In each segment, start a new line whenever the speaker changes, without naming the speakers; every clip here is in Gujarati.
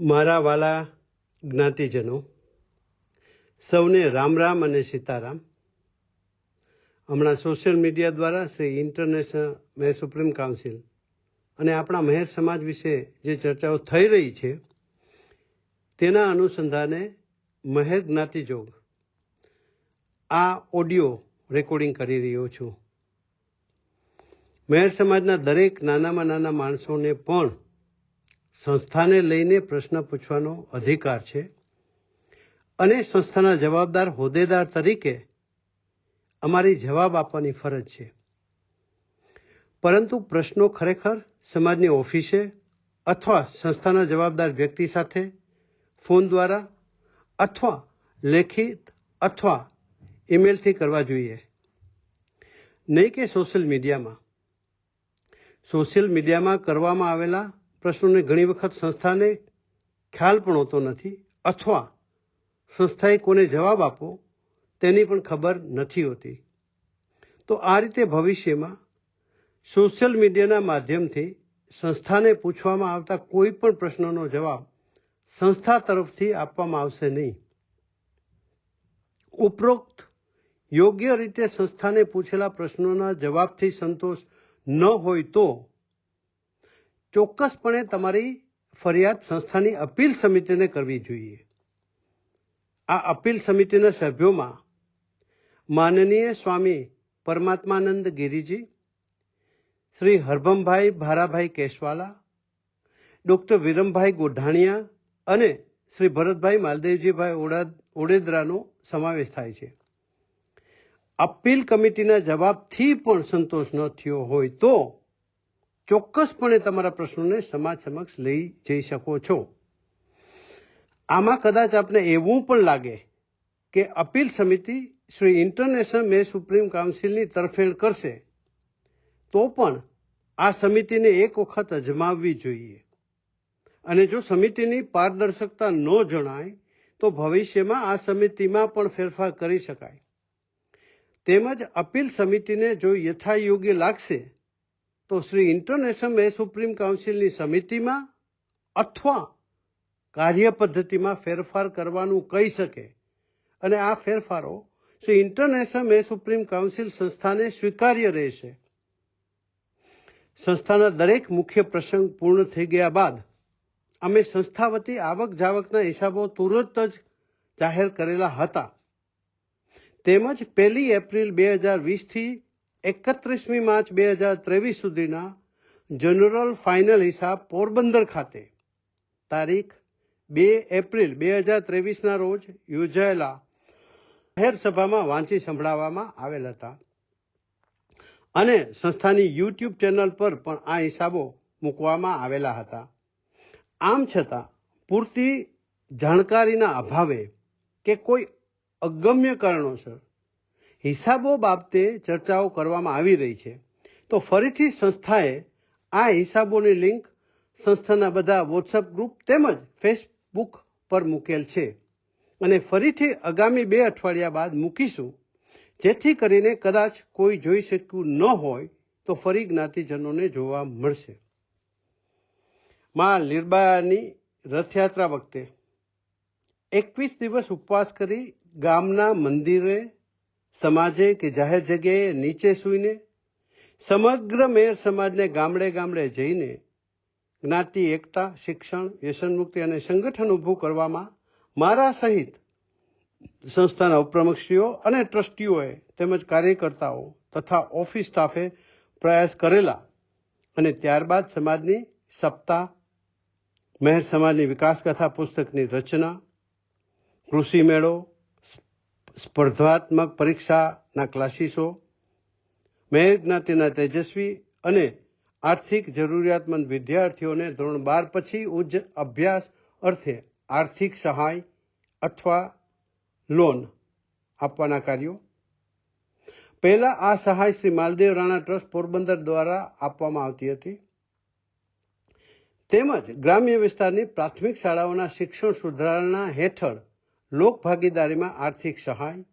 મારા વાલા જ્ઞાતિજનો, સૌને રામ રામ અને સીતારામ. હમણાં સોશિયલ મીડિયા દ્વારા Shri international Mer supreme council અને આપણા મહેર સમાજ વિશે જે ચર્ચાઓ થઈ રહી છે, તેના અનુસંધાને મહેર જ્ઞાતિજોગ આ ઓડિયો રેકોર્ડિંગ કરી રહ્યો છું. મહેર સમાજના દરેક નાનામાં નાના માણસોને પણ સંસ્થાને લઈને પ્રશ્ન પૂછવાનો અધિકાર છે અને સંસ્થાના જવાબદાર હોદ્દેદાર તરીકે અમારી જવાબ આપવાની ફરજ છે. પરંતુ પ્રશ્નો ખરેખર સમાજની ઓફિસે અથવા સંસ્થાના જવાબદાર વ્યક્તિ સાથે, ફોન દ્વારા અથવા લેખિત અથવા ઈમેલથી કરવા જોઈએ. નહીં કે સોશિયલ મીડિયામાં. સોશિયલ મીડિયામાં કરવામાં આવેલા પ્રશ્નોને ઘણી વખત સંસ્થાને ખ્યાલ પણ હોતો નથી અથવા સંસ્થાએ કોને જવાબ આપવો તેની પણ ખબર નથી હોતી. તો આ રીતે ભવિષ્યમાં સોશિયલ મીડિયાના માધ્યમથી સંસ્થાને પૂછવામાં આવતા કોઈ પણ પ્રશ્નનો જવાબ સંસ્થા તરફથી આપવામાં આવશે નહીં. ઉપરોક્ત યોગ્ય રીતે સંસ્થાને પૂછેલા પ્રશ્નોના જવાબથી સંતોષ ન હોય તો ચોક્કસપણે તમારી ફરિયાદ સંસ્થાની અપીલ સમિતિને કરવી જોઈએ. આ અપીલ સમિતિના સભ્યોમાં માનનીય સ્વામી પરમાત્માનંદ ગિરિજી, શ્રી હરભમભાઈ ભારાભાઈ કેશવાલા ડૉક્ટર વિરમભાઈ ગોઢાણિયા અને શ્રી ભરતભાઈ માલદેવજીભાઈ ઓડા, ઓડેદરાનો સમાવેશ થાય છે. અપીલ કમિટીના જવાબથી પણ સંતોષ ન થયો હોય તો ચોક્કસપણે તમારા પ્રશ્નોને સમાજ સમક્ષ લઈ જઈ શકો છો. આમાં કદાચ આપને એવું પણ લાગે કે અપીલ સમિતિ શ્રી ઇન્ટરનેશનલ મે સુપ્રીમ કાઉન્સિલની તરફેણ કરશે, તો પણ આ સમિતિને એક વખત અજમાવવી જોઈએ. અને જો સમિતિની પારદર્શકતા ન જણાય, તો ભવિષ્યમાં આ સમિતિમાં પણ ફેરફાર કરી શકાય. તેમજ અપીલ સમિતિને જો યથાયોગ્ય લાગશે તો શ્રી ઇન્ટરનેશનલ મે સુપ્રીમ કાઉન્સિલની સમિતિમાં અથવા કાર્ય પદ્ધતિમાં ફેરફાર કરવાનું કહી શકે. અને આ ફેરફારો Shri international Mer supreme council સંસ્થાને સ્વીકાર્ય રહેશે. સંસ્થાના દરેક મુખ્ય પ્રસંગ પૂર્ણ થઈ ગયા બાદ અમે સંસ્થા વતી આવક જાવકના હિસાબો તુરંત જ જાહેર કરેલા હતા. તેમજ પહેલી એપ્રિલ બે હજાર વીસથી એકત્રીસમી માર્ચ બે હજાર ત્રેવીસ સુધીના જનરલ ફાઇનલ હિસાબ પોરબંદર ખાતે. તારીખ બે એપ્રિલ બે હજાર ત્રેવીસના રોજ યોજાયેલા જાહેર સભામાં વાંચી સંભળાવવામાં આવેલ હતા. અને સંસ્થાની યુટ્યુબ ચેનલ પર પણ આ હિસાબો મૂકવામાં આવેલા હતા. આમ છતાં, પૂરતી જાણકારીના અભાવે કે કોઈ અગમ્ય કારણોસર હિસાબો બાબતે ચર્ચાઓ કરવામાં આવી રહી છે. તો ફરીથી સંસ્થાએ આ હિસાબોની લિંક સંસ્થાના બધા વોટ્સઅપ ગ્રુપ તેમજ ફેસબુક પર મૂકેલ છે. અને ફરીથી આગામી બે અઠવાડિયા બાદ મૂકીશું. જેથી કરીને કદાચ કોઈ જોઈ શક્યું ન હોય તો ફરી જ્ઞાતિજનોને જોવા મળશે. માં લીરબાની રથયાત્રા વખતે એકવીસ દિવસ ઉપવાસ કરી ગામના મંદિરે સમાજે કે જાહેર જગ્યાએ નીચે સૂઈને, સમગ્ર મેર સમાજને ગામડે ગામડે જઈને જ્ઞાતિ, એકતા, શિક્ષણ વ્યસનમુક્તિ અને સંગઠન ઊભું કરવામાં મારા સહિત સંસ્થાના ઉપપ્રમુખશ્રીઓ અને ટ્રસ્ટીઓએ તેમજ કાર્યકર્તાઓ તથા ઓફિસ સ્ટાફે પ્રયાસ કરેલા અને ત્યારબાદ સમાજની સપ્તાહ, મહેર સમાજની વિકાસકથા પુસ્તકની રચના, કૃષિ મેળો સ્પર્ધાત્મક પરીક્ષાના ક્લાસીસો મહેર જ્ઞાતિના તેજસ્વી અને આર્થિક જરૂરિયાતમંદ વિદ્યાર્થીઓને ધોરણ બાર પછી ઉચ્ચ અભ્યાસ અર્થે આર્થિક સહાય અથવા લોન આપવાના કાર્યો. પહેલા આ સહાય શ્રી માલદેવ રાણા ટ્રસ્ટ પોરબંદર દ્વારા આપવામાં આવતી હતી. તેમજ ગ્રામ્ય વિસ્તારની પ્રાથમિક શાળાઓના શિક્ષણ સુધારણા હેઠળ લોક ભાગીદારીમાં આર્થિક સહાય,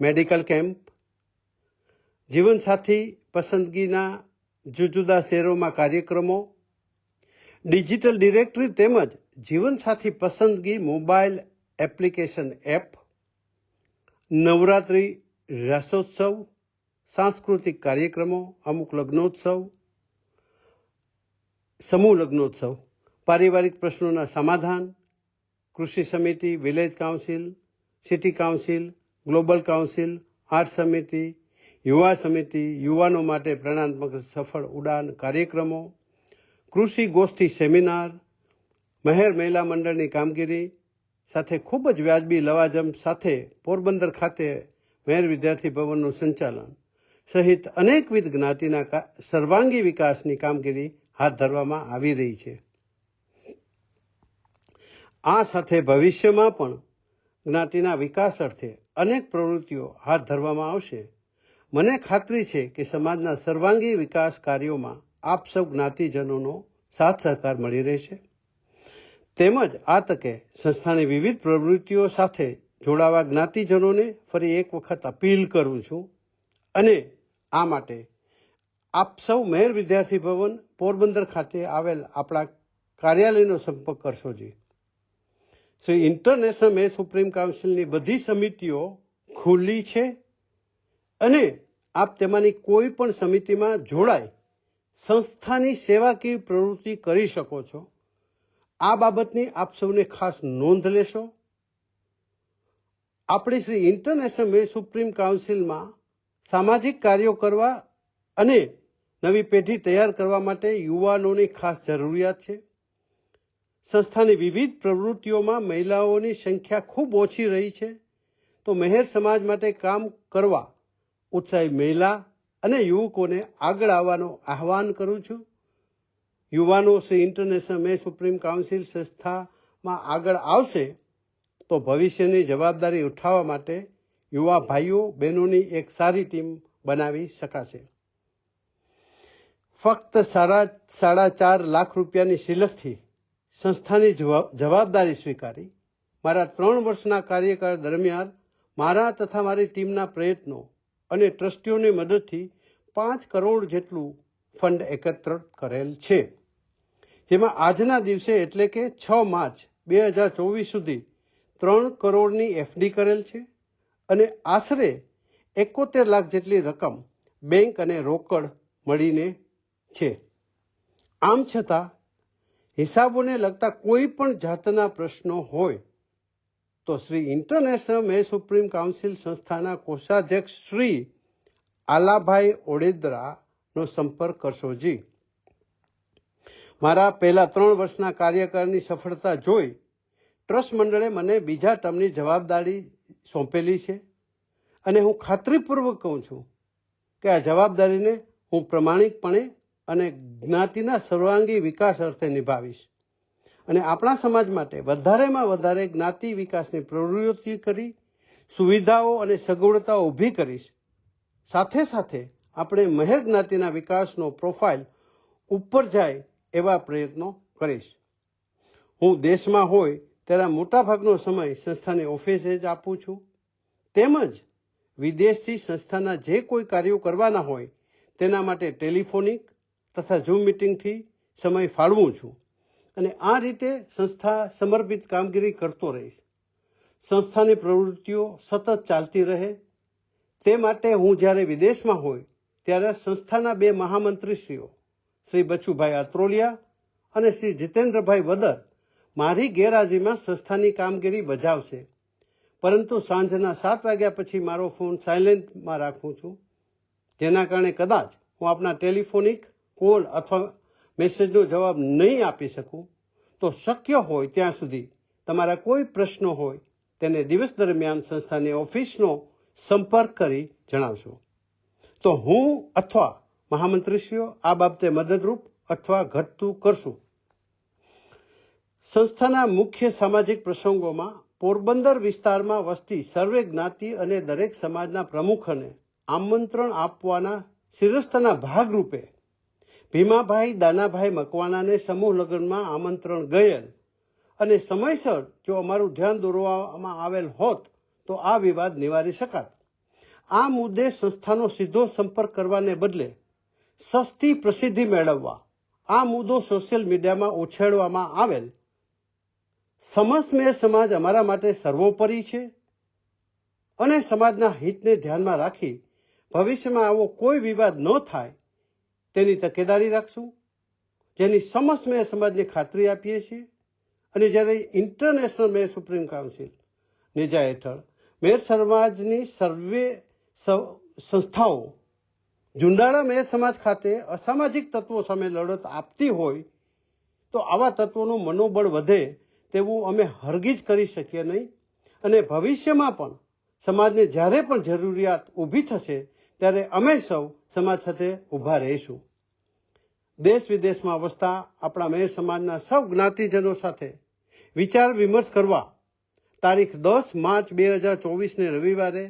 મેડિકલ કેમ્પ, જીવનસાથી પસંદગીના જુદા જુદા શહેરોમાં કાર્યક્રમો, ડિજિટલ ડિરેક્ટરી તેમજ જીવનસાથી પસંદગી મોબાઈલ એપ્લિકેશન એપ, નવરાત્રિ રાસોત્સવ, સાંસ્કૃતિક કાર્યક્રમો, અમુક લગ્નોત્સવ, સમૂહ લગ્નોત્સવ, પારિવારિક પ્રશ્નોના સમાધાન કૃષિ સમિતિ, village council, city council, global council, art સમિતિ, યુવા સમિતિ, યુવાનો માટે પ્રેરણાત્મક સફળ ઉડાન કાર્યક્રમો, કૃષિ ગોષ્ઠી સેમિનાર, મહેર મહિલા મંડળની કામગીરી સાથે ખૂબ જ વ્યાજબી લવાજમ સાથે પોરબંદર ખાતે મહેર વિદ્યાર્થી ભવનનું સંચાલન સહિત અનેકવિધ જ્ઞાતિના સર્વાંગી વિકાસની કામગીરી હાથ ધરવામાં આવી રહી છે. આ સાથે ભવિષ્યમાં પણ જ્ઞાતિના વિકાસ અર્થે અનેક પ્રવૃત્તિઓ હાથ ધરવામાં આવશે. મને ખાતરી છે કે સમાજના સર્વાંગી વિકાસ કાર્યોમાં આપ સૌ જ્ઞાતિજનોનો સાથ સહકાર મળી રહેશે. તેમજ આ તકે સંસ્થાની વિવિધ પ્રવૃત્તિઓ સાથે જોડાવા જ્ઞાતિજનોને ફરી એક વખત અપીલ કરું છું અને આ માટે આપ સૌ મેર વિદ્યાર્થી ભવન પોરબંદર ખાતે આવેલ આપણા કાર્યાલયનો સંપર્ક કરશો જી. શ્રી ઇન્ટરનેશનલ મેં સુપ્રીમ કાઉન્સિલની બધી સમિતિઓ ખુલ્લી છે અને આપ તેમાંની કોઈ પણ સમિતિમાં જોડાય, સંસ્થાની સેવાકીય પ્રવૃત્તિ કરી શકો છો, આ બાબતની આપ સૌને ખાસ નોંધ લેશો. આપણે શ્રી ઇન્ટરનેશનલ મે સુપ્રીમ કાઉન્સિલમાં સામાજિક કાર્યો કરવા અને નવી પેઢી તૈયાર કરવા માટે યુવાનોની ખાસ જરૂરિયાત છે. સંસ્થાની વિવિધ પ્રવૃત્તિઓમાં મહિલાઓની સંખ્યા ખૂબ ઓછી રહી છે. તો મહેર સમાજ માટે કામ કરવા ઉત્સાહી મહિલા અને યુવકોને આગળ આવવાનો આહવાન કરું છું. યુવાનો Shri international Mer supreme council સંસ્થામાં આગળ આવશે તો ભવિષ્યની જવાબદારી ઉઠાવવા માટે યુવા ભાઈઓ, બહેનોની એક સારી ટીમ બનાવી શકાશે. ફક્ત સાડા સાડા ચાર લાખ રૂપિયાની શિલકથી સંસ્થાની જવા- જવાબદારી સ્વીકારી. મારા ત્રણ વર્ષના કાર્યકાળ દરમિયાન મારા તથા મારી ટીમના પ્રયત્નો અને ટ્રસ્ટીઓની મદદથી પાંચ કરોડ જેટલું ફંડ એકત્ર કરેલ છે. જેમાં આજના દિવસે એટલે કે છ માર્ચ બે હજાર ચોવીસ સુધી ત્રણ કરોડની એફડી કરેલ છે અને આશરે એકોતેર લાખ જેટલી રકમ બેંક અને રોકડ મળીને છે. આમ છતાં હિસાબોને લગતા કોઈ પણ જાતના પ્રશ્નો હોય, તો Shri international Mer supreme council સંસ્થાના કોષાધ્યક્ષ શ્રી આલાભાઈ ઓડેદરાનો સંપર્ક કરશો. જી. મારા પહેલા ત્રણ વર્ષના કાર્યકાળની સફળતા જોઈ ટ્રસ્ટ મંડળે મને બીજા ટર્મની જવાબદારી સોંપેલી છે અને હું ખાતરીપૂર્વક કહું છું કે આ જવાબદારીને હું પ્રમાણિકપણે અને જ્ઞાતિના સર્વાંગી વિકાસ અર્થે નિભાવીશ. અને આપણા સમાજ માટે વધારેમાં વધારે જ્ઞાતિ વિકાસની પ્રવૃત્તિ કરી, સુવિધાઓ અને સગવડતાઓ ઊભી કરીશ. સાથે સાથે આપણે મહેર જ્ઞાતિના વિકાસનો પ્રોફાઇલ ઉપર જાય એવા પ્રયત્નો કરીશ. હું દેશમાં હોય ત્યારે મોટાભાગનો સમય સંસ્થાની ઓફિસે જ આપું છું. તેમજ વિદેશથી સંસ્થાના જે કોઈ કાર્યો કરવાના હોય તેના માટે ટેલિફોનિક તથા ઝૂમ મિટિંગથી સમય ફાળવું છું. અને આ રીતે સંસ્થા સમર્પિત કામગીરી કરતો રહીશ. સંસ્થાની પ્રવૃત્તિઓ સતત ચાલતી રહે. તે માટે હું જ્યારે વિદેશમાં હોય, ત્યારે સંસ્થાના બે મહામંત્રીશ્રીઓ, શ્રી બચુભાઈ અત્રોલિયા અને શ્રી જીતેન્દ્રભાઈ વદર, મારી ગેરહાજરીમાં સંસ્થાની કામગીરી બજાવશે. પરંતુ સાંજના સાત વાગ્યા પછી મારો ફોન સાયલેન્ટમાં રાખું છું. જેના કારણે કદાચ હું આપના ટેલિફોનિક કોલ અથવા મેસેજનો જવાબ નહીં આપી શકું, તો શક્ય હોય ત્યાં સુધી તમારા કોઈ પ્રશ્નો હોય તેને દિવસ દરમિયાન સંસ્થાની ઓફિસનો સંપર્ક કરી જણાવશો તો હું અથવા મહામંત્રીશ્રીઓ આ બાબતે મદદરૂપ અથવા ઘટતું કરશું. સંસ્થાના મુખ્ય સામાજિક પ્રસંગોમાં પોરબંદર વિસ્તારમાં વસતી સર્વે જ્ઞાતિ અને દરેક સમાજના પ્રમુખને આમંત્રણ આપવાના શિરસ્તાના ભાગરૂપે ભીમાભાઈ, દાનાભાઈ મકવાણાને સમૂહ લગ્નમાં આમંત્રણ ગયેલ. અને સમયસર જો અમારું ધ્યાન દોરવામાં આવેલ હોત, તો આ વિવાદ નિવારી શકાત. આ મુદ્દે સંસ્થાનો સીધો સંપર્ક કરવાને બદલે સસ્તી પ્રસિદ્ધિ મેળવવા, આ મુદ્દો સોશિયલ મીડિયામાં ઉછેરવામાં આવેલ. સમસ્મેય સમાજ અમારા માટે સર્વોપરી છે અને સમાજના હિતને ધ્યાનમાં રાખી ભવિષ્યમાં આવો કોઈ વિવાદ ન થાય તેની તકેદારી રાખશું, જેની સમસ્મેય સમાજને ખાતરી આપીએ છીએ અને જ્યારે ઇન્ટરનેશનલ મેયર સુપ્રીમ કાઉન્સિલ નેજા હેઠળ મેયર સમાજની સર્વે સંસ્થાઓ, જુંડાળા મેયર સમાજ ખાતે અસામાજિક તત્વો સામે લડત આપતી હોય, તો આવા તત્વોનું મનોબળ વધે તેવું અમે હરગીજ કરી શકીએ નહીં અને ભવિષ્યમાં પણ સમાજને જ્યારે પણ જરૂરિયાત ઊભી થશે, ત્યારે અમે સૌ સમાજ સાથે ઊભા રહીશું. દેશ વિદેશમાં વસતા આપણા મેર સમાજના સૌ જ્ઞાતિજનો સાથે વિચાર વિમર્શ કરવા તારીખ દસ માર્ચ બે હજાર ચોવીસને રવિવારે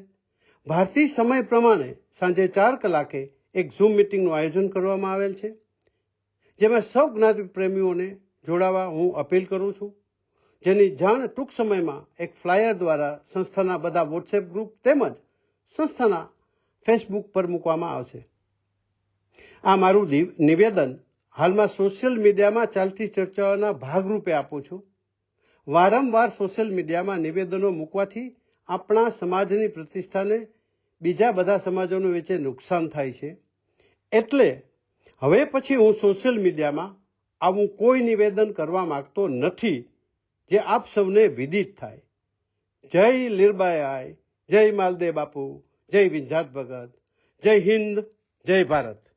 ભારતીય સમય પ્રમાણે સાંજે ચાર કલાકે એક ઝૂમ મિટિંગનું આયોજન કરવામાં આવેલ છે, જેમાં સૌ જ્ઞાતિ પ્રેમીઓને જોડાવા હું અપીલ કરું છું. જેની જાણ ટૂંક સમયમાં એક ફ્લાયર દ્વારા સંસ્થાના બધા વોટ્સએપ ગ્રુપ તેમજ સંસ્થાના ફેસબુક પર મૂકવામાં આવશે. આ મારું નિવેદન હાલમાં સોશિયલ મીડિયામાં ચાલતી ચર્ચાઓના ભાગરૂપે આપું છું. વારંવાર સોશિયલ મીડિયામાં નિવેદનો મૂકવાથી આપણા સમાજની પ્રતિષ્ઠાને બીજા બધા સમાજોનું વચ્ચે નુકસાન થાય છે. એટલે હવે પછી હું સોશિયલ મીડિયામાં આવું કોઈ નિવેદન કરવા માંગતો નથી જે આપ સૌને વિદિત થાય. જય લીરબાઈ જય માલદેવ બાપુ, જય વિંઝાત ભગત, જય હિન્દ, જય ભારત.